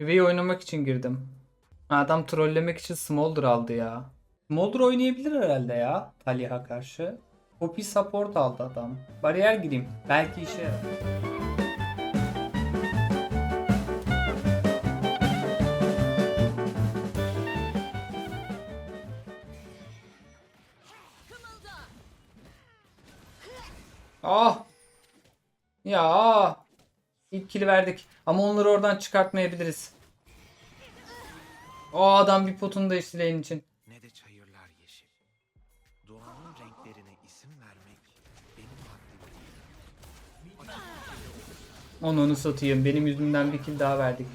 Üveyi oynamak için girdim. Adam trollemek için Smolder aldı ya. Smolder oynayabilir herhalde ya Talih'a karşı. Poppy support aldı adam. Bariyer gireyim. Belki işe yarar. İlk kili verdik. Ama onları oradan çıkartmayabiliriz. O adam bir potunu da işleyin için. ne de çayırlar yeşil. Doğanın renklerine isim vermek benim haddim. Onu onu satayım. Benim yüzümden bir kill daha verdik.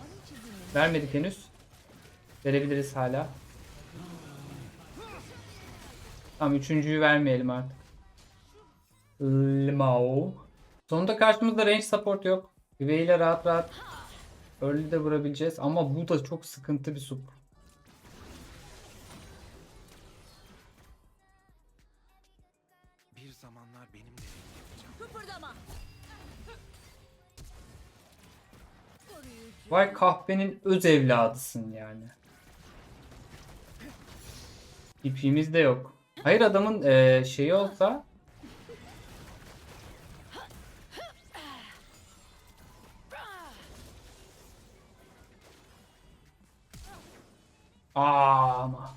Vermedik henüz. Verebiliriz hala. Tamam üçüncüyü vermeyelim artık. Limao. Sonunda karşımızda range support yok. Üvey ile rahat rahat early de vurabileceğiz. Ama bu da çok sıkıntı bir sup. Bir zamanlar benim de. Kıpırdama. Vay kahvenin öz evladısın yani. İpimiz de yok. Hayır adamın eee, şeyi olsa Aa, ama.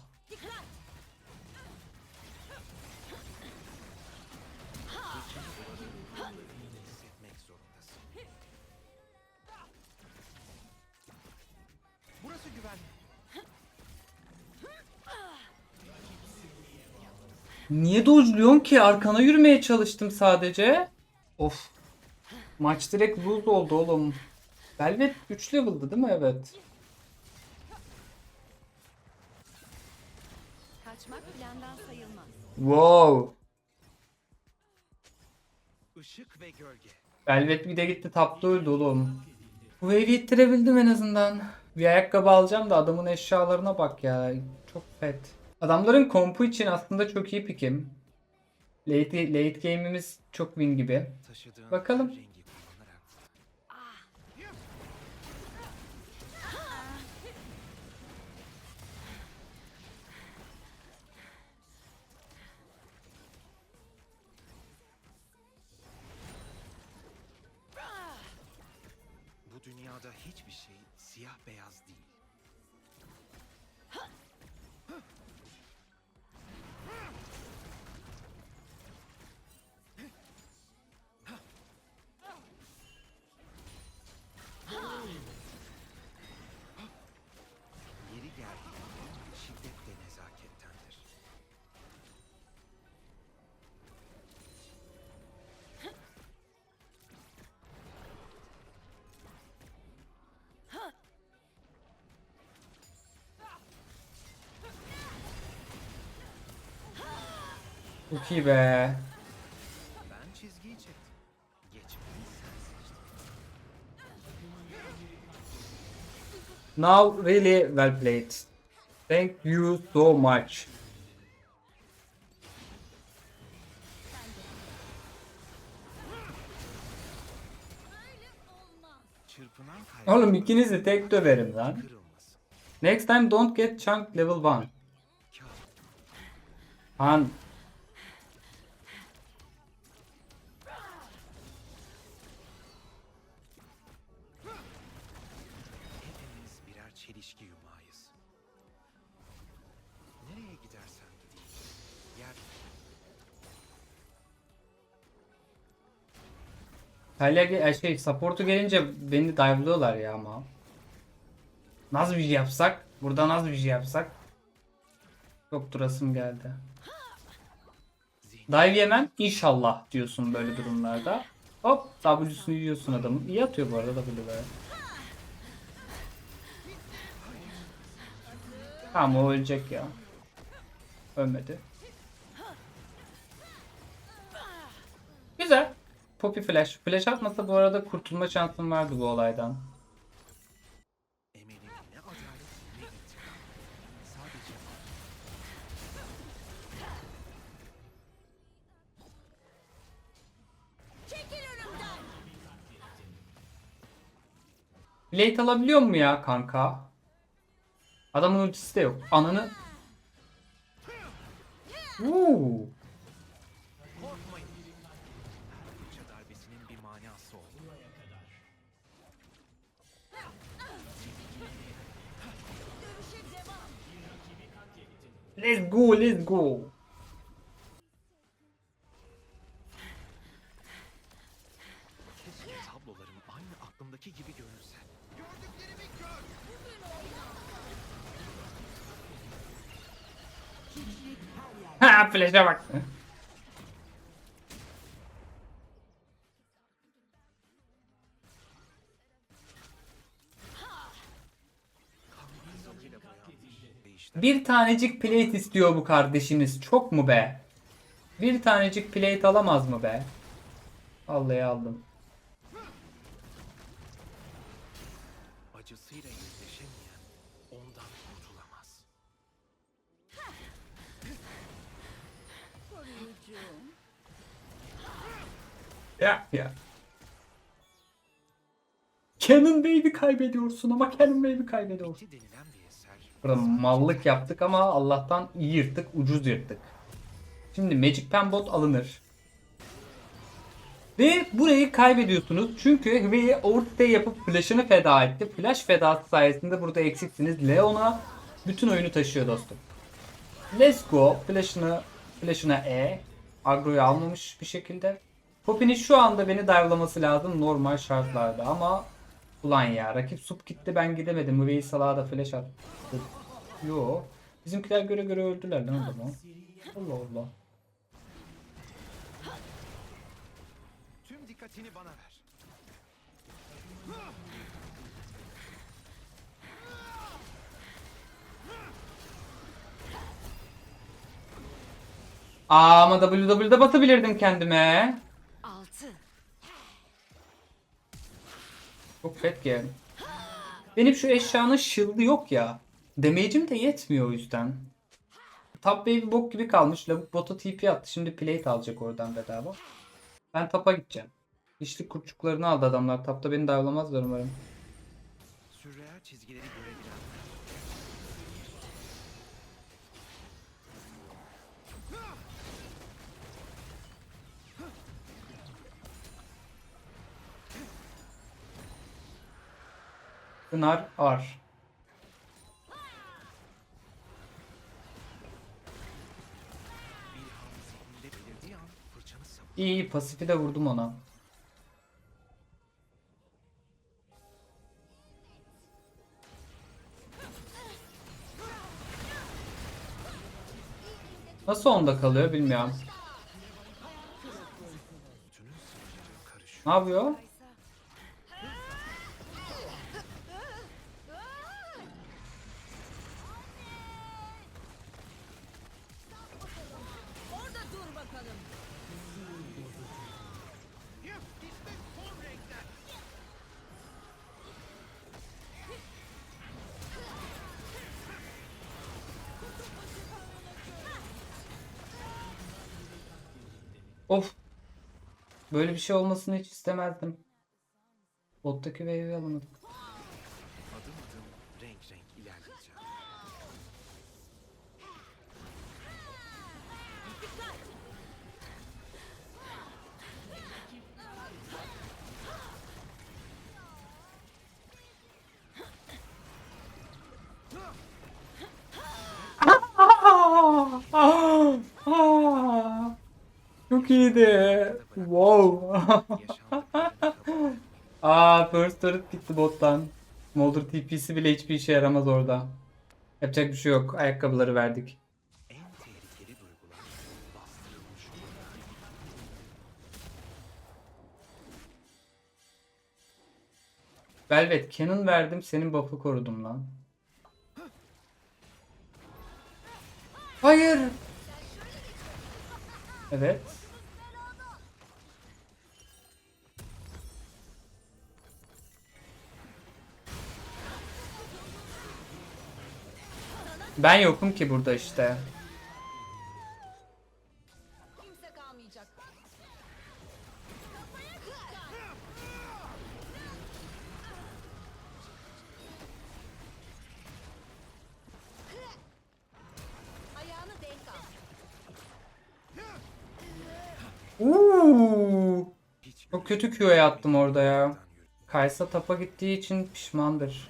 Burası güvenli. Niye dojluyorsun ki? Arkana yürümeye çalıştım sadece. Of. Maç direkt lose oldu oğlum. Velvet 3 level'dı değil mi? Evet. Wow. Işık ve gölge. Velvet bir de gitti tapta öldü oğlum. Bu wave'i ittirebildim en azından. Bir ayakkabı alacağım da adamın eşyalarına bak ya. Çok fet. Adamların kompu için aslında çok iyi pikim. Late, late game'imiz çok win gibi. Bakalım. Hiçbir şey siyah beyaz değil. Çok iyi be. Ben çizgiyi çektim. Geçmeyi sen seçtin. Now really well played. Thank you so much. Oğlum ikiniz de tek döverim lan. Next time don't get chunk level 1. Kağıt. Han. Talya e, şey support'u gelince beni dive'lıyorlar ya ama. Nasıl bir şey yapsak? Burada nasıl bir şey yapsak? Çok durasım geldi. Dive yemem inşallah diyorsun böyle durumlarda. Hop W'sunu yiyorsun adamın. İyi atıyor bu arada W'ları. Tamam o ölecek ya. Ölmedi. Güzel. Poppy Flash. Flash atmasa bu arada kurtulma şansım vardı bu olaydan. Blade alabiliyor mu ya kanka? Adamın ultisi de yok. Ananı. Uuu. Let's go, let's go. Keşke tablolarım aynı aklımdaki gibi görünse. Gördüklerimi gör. Ha flash'a bak. İşte Bir tanecik plate istiyor bu kardeşiniz. Çok mu be? Bir tanecik plate alamaz mı be? Vallahi aldım. acısıyla yüzleşemeyen ondan kurtulamaz. Ya ya. Canon Baby kaybediyorsun ama Canon Baby kaybediyorsun. Bitti denilen. Burada mallık yaptık ama Allah'tan iyi yırttık, ucuz yırttık. Şimdi Magic Pen Bot alınır. Ve burayı kaybediyorsunuz çünkü Hüveyi overstay yapıp flash'ını feda etti. Flash fedası sayesinde burada eksiksiniz. Leona bütün oyunu taşıyor dostum. Let's go. Flash'ını flash'ına E. Agro'yu almamış bir şekilde. Poppy'nin şu anda beni dive'laması lazım normal şartlarda ama ulan ya rakip sup gitti ben gidemedim. Hüveyi salağa da flash attı. Yo. Bizimkiler göre göre öldüler lan adamı. Allah Allah. Tüm dikkatini bana ver. Aa, ama WW'de batabilirdim kendime. Çok fet game. Benim şu eşyanın shield'ı yok ya. Damage'im de yetmiyor o yüzden. Top wave bok gibi kalmış. Lavuk bota TP attı. Şimdi plate alacak oradan bedava. Ben tapa gideceğim. İşlik kurtçuklarını aldı adamlar. Tapta beni davlamazlar umarım. Sürreal çizgileri Pınar Ar. İyi pasifi de vurdum ona. Nasıl onda kalıyor bilmiyorum. Ne yapıyor? Böyle bir şey olmasını hiç istemezdim. Bottaki wave'i alamadık. Turret gitti bottan. Smolder TP'si bile hiçbir işe yaramaz orada. Yapacak bir şey yok. Ayakkabıları verdik. Velvet Cannon verdim senin buff'ı korudum lan. Hayır. Evet. Ben yokum ki burada işte. Uuu. Çok kötü Q'ya attım orada ya. Kaysa tapa gittiği için pişmandır.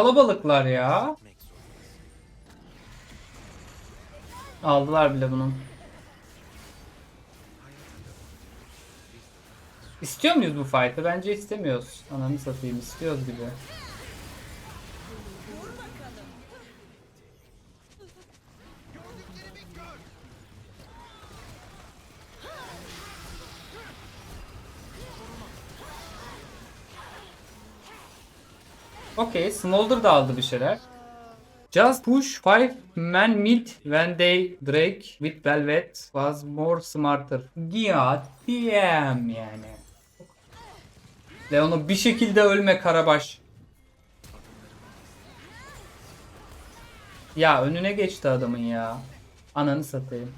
Kalabalıklar ya. Aldılar bile bunu. İstiyor muyuz bu fight'ı? Bence istemiyoruz. Ananı satayım istiyoruz gibi. Okay, Smolder da aldı bir şeyler. Just push five men mid when they Drake with Velvet was more smarter. God damn yani. Leon'u bir şekilde ölme Karabaş. Ya önüne geçti adamın ya. Ananı satayım.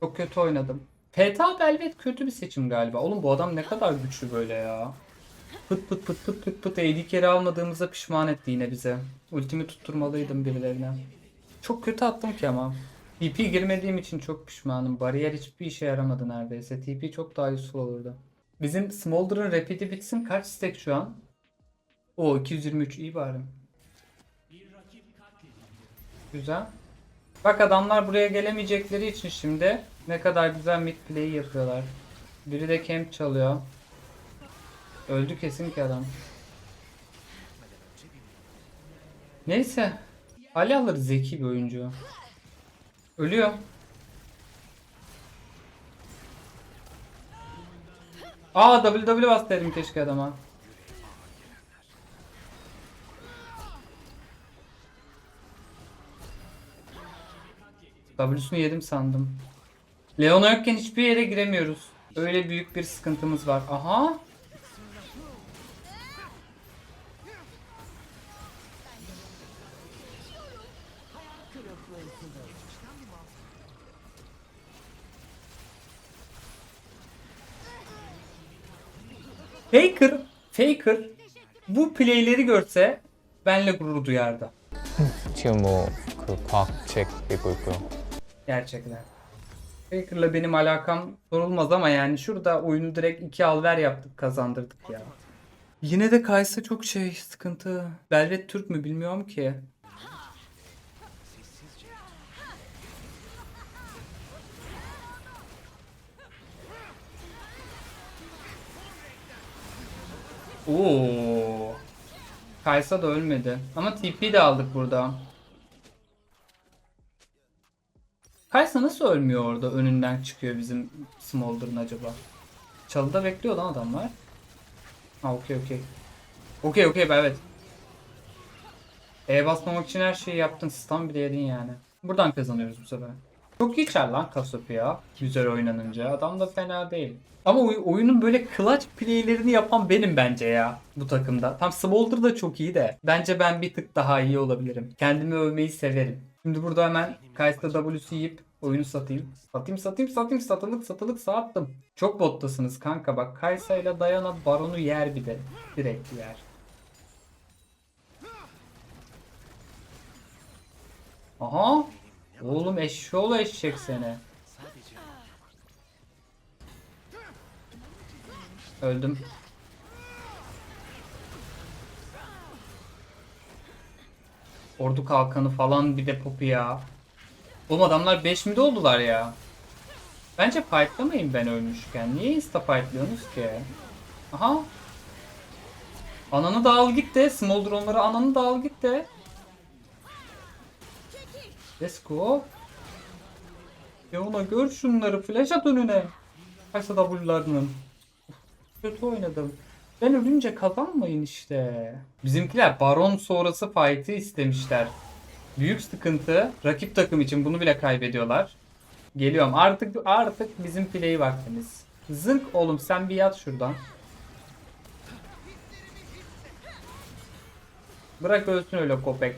Çok kötü oynadım. PTA Velvet kötü bir seçim galiba. Oğlum bu adam ne kadar güçlü böyle ya. Pıt pıt pıt pıt pıt pıt AD kere almadığımıza pişman etti yine bize. Ultimi tutturmalıydım birilerine. Çok kötü attım ki ama. TP girmediğim için çok pişmanım. Bariyer hiçbir işe yaramadı neredeyse. TP çok daha useful olurdu. Bizim Smolder'ın rapidi bitsin. Kaç stack şu an? O 223 iyi bari. Güzel. Bak adamlar buraya gelemeyecekleri için şimdi ne kadar güzel mid play yapıyorlar. Biri de camp çalıyor. Öldü kesin ki adam. Neyse. Ali alır zeki bir oyuncu. Ölüyor. Aa WW bas derim keşke adama. W'sunu yedim sandım. Leona yokken hiçbir yere giremiyoruz. Öyle büyük bir sıkıntımız var. Aha. Faker, Faker bu playleri görse benle gurur duyardı. 지금 뭐 그 과학책 읽고 있고요. Gerçekten. Faker'la benim alakam sorulmaz ama yani şurada oyunu direkt iki al ver yaptık kazandırdık ya. Yine de Kaysa çok şey sıkıntı. Velvet Türk mü bilmiyorum ki. Oo. Kaysa da ölmedi. Ama TP de aldık burada. Kaysa nasıl ölmüyor orada önünden çıkıyor bizim Smolder'ın acaba? Çalıda bekliyor lan adamlar. Ha okey okey. Okey okey evet. E basmamak için her şeyi yaptın. Stun bile yedin yani. Buradan kazanıyoruz bu sefer. Çok iyi çar lan Cassiopeia. Güzel oynanınca. Adam da fena değil. Ama oy- oyunun böyle clutch playlerini yapan benim bence ya bu takımda. Tam Smolder da çok iyi de. Bence ben bir tık daha iyi olabilirim. Kendimi övmeyi severim. Şimdi burada hemen Kaysa W'su yiyip oyunu satayım. Satayım satayım satayım satılık satılık sattım. Çok bottasınız kanka bak Kaysa ile Dayana Baron'u yer bir de. Direkt yer. Aha. Oğlum eşşoğlu eşek seni. Öldüm. Ordu kalkanı falan bir de popu ya. Oğlum adamlar 5 mi oldular ya? Bence fightlamayın ben ölmüşken. Niye insta fightlıyorsunuz ki? Aha. Ananı da al git de. Smolder onları ananı da al git de. Let's go. Ya ona gör şunları. Flash at önüne. Kaçta W'larının. Kötü oynadım. Ben ölünce kazanmayın işte. Bizimkiler baron sonrası fight'ı istemişler. Büyük sıkıntı. Rakip takım için bunu bile kaybediyorlar. Geliyorum. Artık artık bizim play vaktimiz. Zınk oğlum sen bir yat şuradan. Bırak ölsün öyle kopek.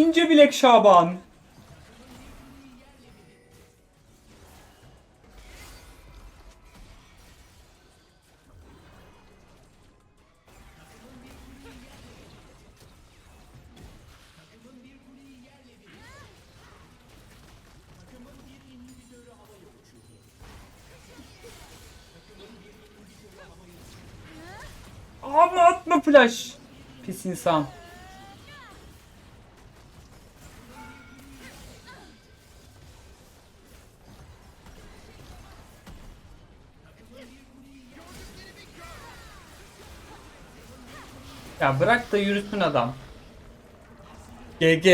İnce bilek Şaban. Ama atma flash. Pis insan. Ya bırak da yürüsün adam. GG.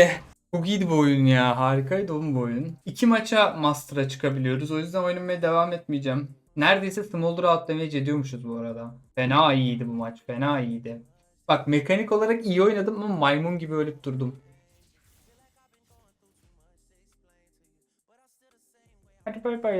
Çok iyiydi bu oyun ya. Harikaydı oğlum bu oyun. İki maça Master'a çıkabiliyoruz. O yüzden oynamaya devam etmeyeceğim. Neredeyse Smolder out damage ediyormuşuz bu arada. Fena iyiydi bu maç. Fena iyiydi. Bak mekanik olarak iyi oynadım ama maymun gibi ölüp durdum. Hadi bay bay